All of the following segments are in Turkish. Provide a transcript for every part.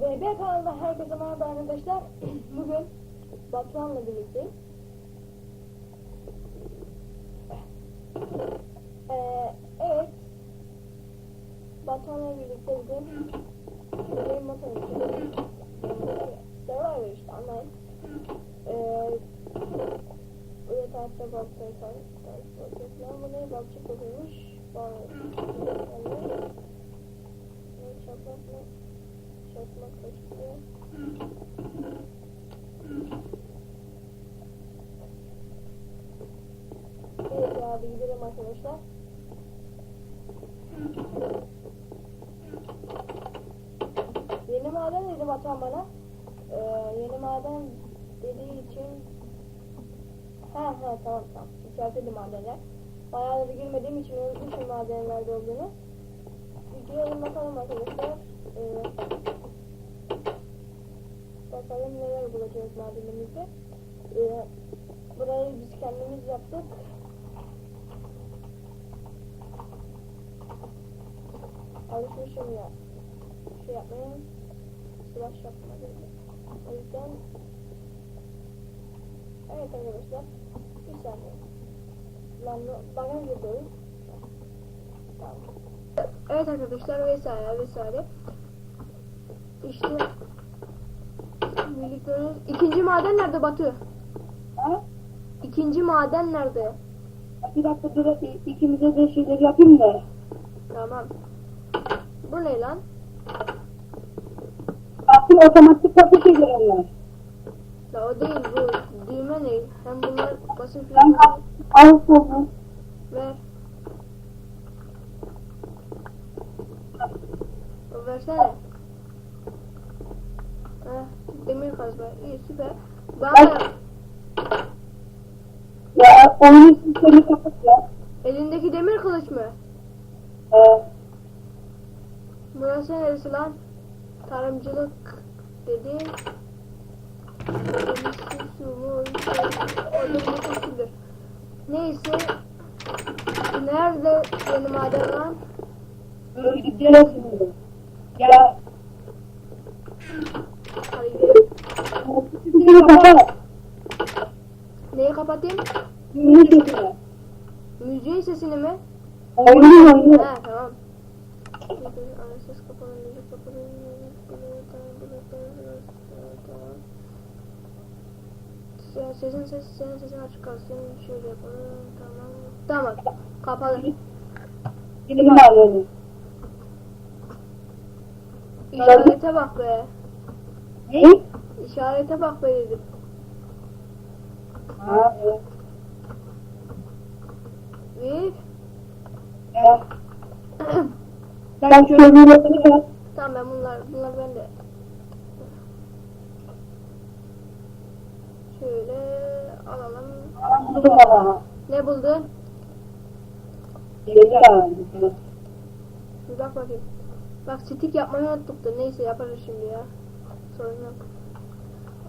VB kanalına herkese merhaba arkadaşlar. Bugün Batuhan'la birlikteyiz. Ee, evet. Batuhan'la birlikte bugün benim motor için Survivor işte anlayın. Ee, Buraya tarihte balıkları tarihte. Bu ne balıkçı kokuyormuş. Balıkçı Ne çakmak mı? Kaçtı. Evet abi gidelim arkadaşlar. Yeni dedi vatan bana. Ee, dediği için Ha ha tamam tamam. İçeride madenler. Bayağıdır girmediğim için unutmuşum madenlerde olduğunu. Girelim bakalım arkadaşlar. Ee, bakalım neler bulacağız madenimizde. Ee, burayı biz kendimiz yaptık. Alışmışım ya. Şey yapmaya. Slash yapmadım. O yüzden Evet arkadaşlar. Bir saniye. Lan bana gidiyorum. Tamam. Evet arkadaşlar vesaire vesaire. İşte birlikte ikinci maden nerede Batı? Ha? İkinci maden nerede? Bir dakika dur ikimize de şeyler yapayım da. Tamam. Bu ne lan? Aslında otomatik kapı şeyler onlar. La o değil bu düğme ne? Hem bunlar basın falan al sonra. ver. O versene. Heh, demir kazma. İyi süper. Bana Bak. Ya oyunun sistemi kapat ya. elindeki demir kılıç mı? Ee, Burası neresi lan? Tarımcılık dedi. Neyse. Nerede yeni maden lan? Ya. Neyi kapatayım? Oyunun sesini. Mi? Oyunun oyunu. Ha tamam. Anasız kapalı, müzik kapalı. Ya sesin ses, senin sesin açık kalsın. Şöyle yapalım. Tamam. Tamam. Kapalı. Benim alıyorum. İşarete bak be. Ne? İşarete bak be dedim. Ha, evet. Bir. Ya. Ben bir bakayım. tamam ben bunlar, bunlar bende. Şöyle alalım. Buldum. Ne buldun? Yeni. Bir bak bakayım. Bak stick yapmayı unuttuk da neyse yaparız şimdi ya. Sorun yok.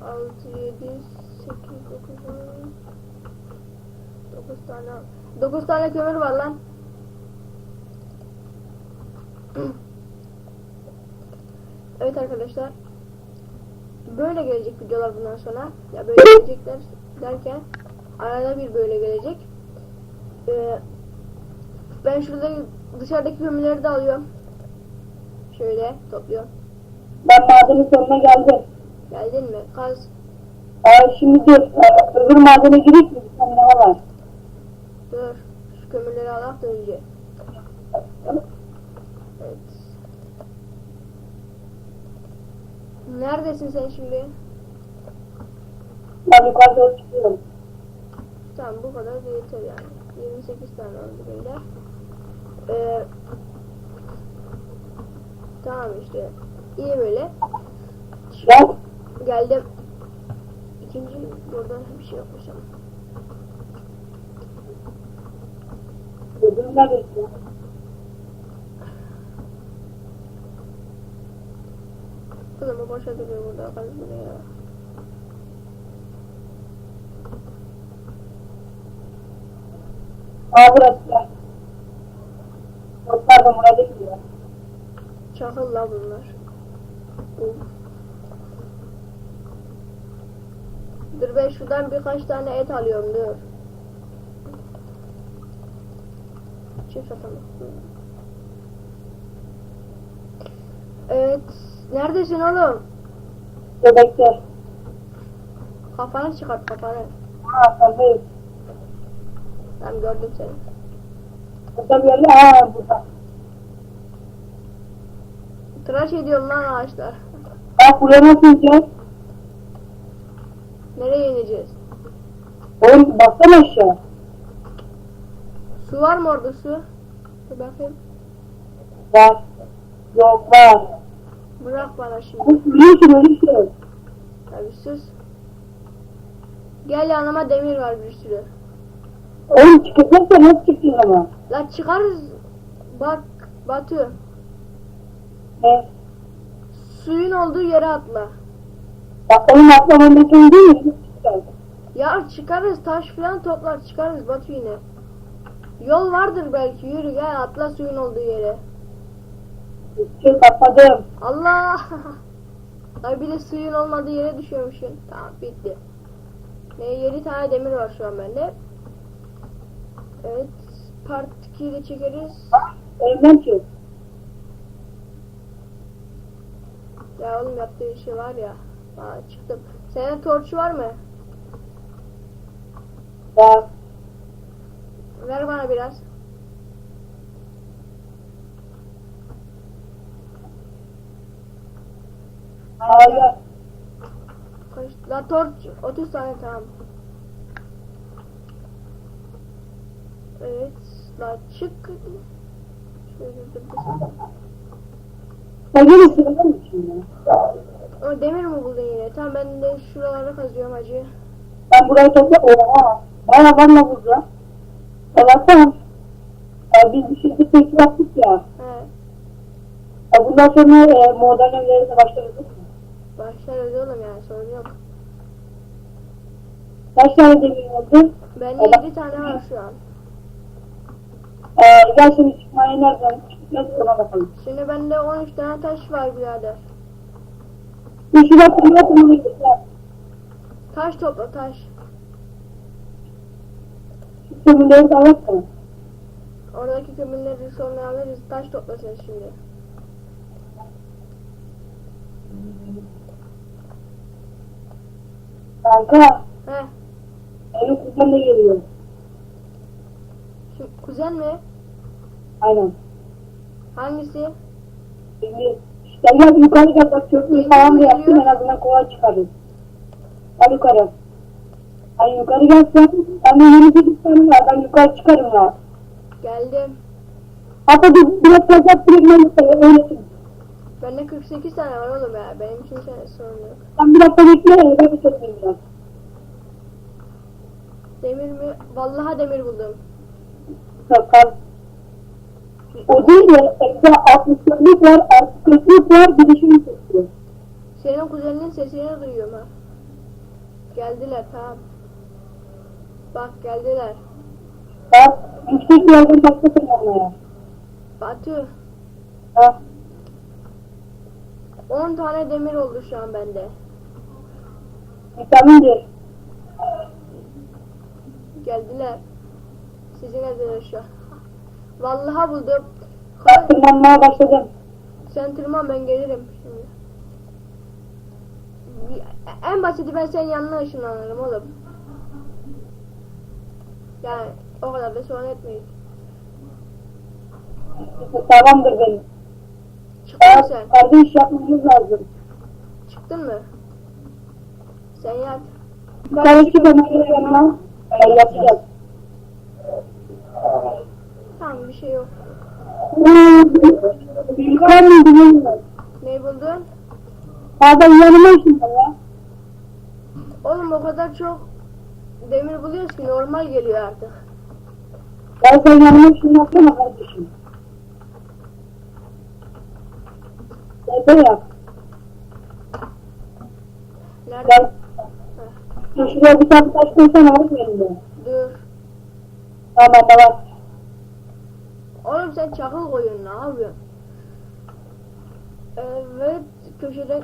6, 7, 8, 9, 9 tane 9 tane kömür var lan. evet arkadaşlar. Böyle gelecek videolar bundan sonra. Ya böyle gelecekler derken arada bir böyle gelecek. Ee, ben şurada dışarıdaki kömürleri de alıyorum. Şöyle topluyorum. Ben madenin sonuna geldim. Geldin mi? Kaz. Aa, şimdi dur. Öbür madene gireyim mi? Bir tane daha var. Dur. Şu kömürleri alak da önce. Neredesin sen şimdi? Ben yukarı doğru çıkıyorum. Tamam bu kadar da yeter yani. 28 tane oldu böyle. Ee, tamam işte. İyi böyle. Gel. Geldim. İkinci buradan bir şey yokmuş ama. Öbürü neredesin? Kızımı boşa duruyor burada kız buraya. Aa burası da. Yok pardon burası gidiyor. Çakıl la bunlar. Of. Dur ben şuradan birkaç tane et alıyorum dur. Çift atalım. Evet. Neredesin oğlum? Bebekler. Kafanı çıkart kafanı. Ha tabii. Tamam gördüm seni. Burada bir yerde. Aa burada. Tıraş ediyorum lan ağaçlar. Bak buraya nasıl ineceğiz? Nereye ineceğiz? Oğlum baksana aşağı. Su var mı orada su? Dur bakayım. Var. Yok var. Bırak bana şimdi. Biliyorsun öyle şey. Tabii sus. Gel yanıma demir var bir sürü. Oğlum çıkacaksa nasıl çıktın ama? La çıkarız. Bak Batu. Ne? Suyun olduğu yere atla. Bak oğlum atlaman mümkün değil. Çıkacağız? Ya çıkarız taş falan toplar çıkarız Batu yine. Yol vardır belki yürü gel atla suyun olduğu yere. Şey kapadım. Allah! Ay bir de suyun olmadığı yere düşüyormuşsun. Tamam bitti. Ne 7 tane demir var şu an bende. Evet. Part 2'yi de çekeriz. Evden çık. Ya oğlum yaptığı şey var ya. Aa, çıktım. Senin torçu var mı? Bak. Ver bana biraz. Hala. Kaç? La torç 30 tane tamam. Evet. La çık. Şöyle dur dur. Sen gene mısın ya? O demir mi buldun yine? Tamam ben de şuraları kazıyorum acı. Ben burayı topla. Oha. Baya var la burada. Baksana. Ya biz bir şirket peki yaptık ya. He. ya bundan sonra e, modern evlerine başlarız Başlarız oğlum yani sorun yok. Kaç tane demir oldu? Bende Evet. 7 tane var şu an. Ee, gel şimdi çıkmaya nereden çıkacağız ona bakalım. Şimdi bende 13 tane taş var birader. Bir şurada kumda kumda. Taş topla taş. Şu kömürleri de alırsın. Oradaki kömürleri sonra alırız. Taş topla sen şimdi. Kanka. He. Benim kuzen de geliyor. Şu kuzen mi? Aynen. Hangisi? Şimdi işte gel yukarı gel bak falan da yaptım en azından kolay çıkarız. Gel yukarı. Hani yukarı gelsen ben de yeni bir tane var ben yukarı çıkarım ya. Geldim. Hatta dur biraz fazla yukarı öylesin. Bende 48 tane var oğlum ya. Benim için şey, sorun yok. Sen biraz da bekle ben bir çözeyim biraz. Demir mi? Vallahi demir buldum. Sakal. O değil de ekde 64'lük var, 40'lık var, bir şunu tutuyor. Senin kuzeninin sesini duyuyorum ha. Geldiler tamam. Bak geldiler. Bak yüksek bir yerden başlasın onlara. Batu Ha? 10 tane demir oldu şu an bende. Vitamindir. Geldiler. Sizin geldiler şu an. Vallahi buldum. Ben tırmanmaya başladım. Sen tırman ben gelirim şimdi. En basiti ben senin yanına ışınlanırım oğlum. Yani o kadar da sorun etmeyin. Sağlamdır benim. Çıktın mı sen? kardeş yapmamız lazım. Çıktın mı? Sen yat. Kardeşi de böyle yanına yapacağız. Tamam bir şey yok. Yukarı mı bilmiyorum. Ne buldun? Adam yanıma şimdi ya. Oğlum o kadar çok demir buluyoruz ki normal geliyor artık. Ya sen yanıma şimdi yapsana kardeşim. Nerede yap? Nerede? Dur şuraya bir tane taş koysana var mı elinde? Dur. Tamam var. Oğlum sen çakıl koyun ne yapıyorsun? Evet köşeden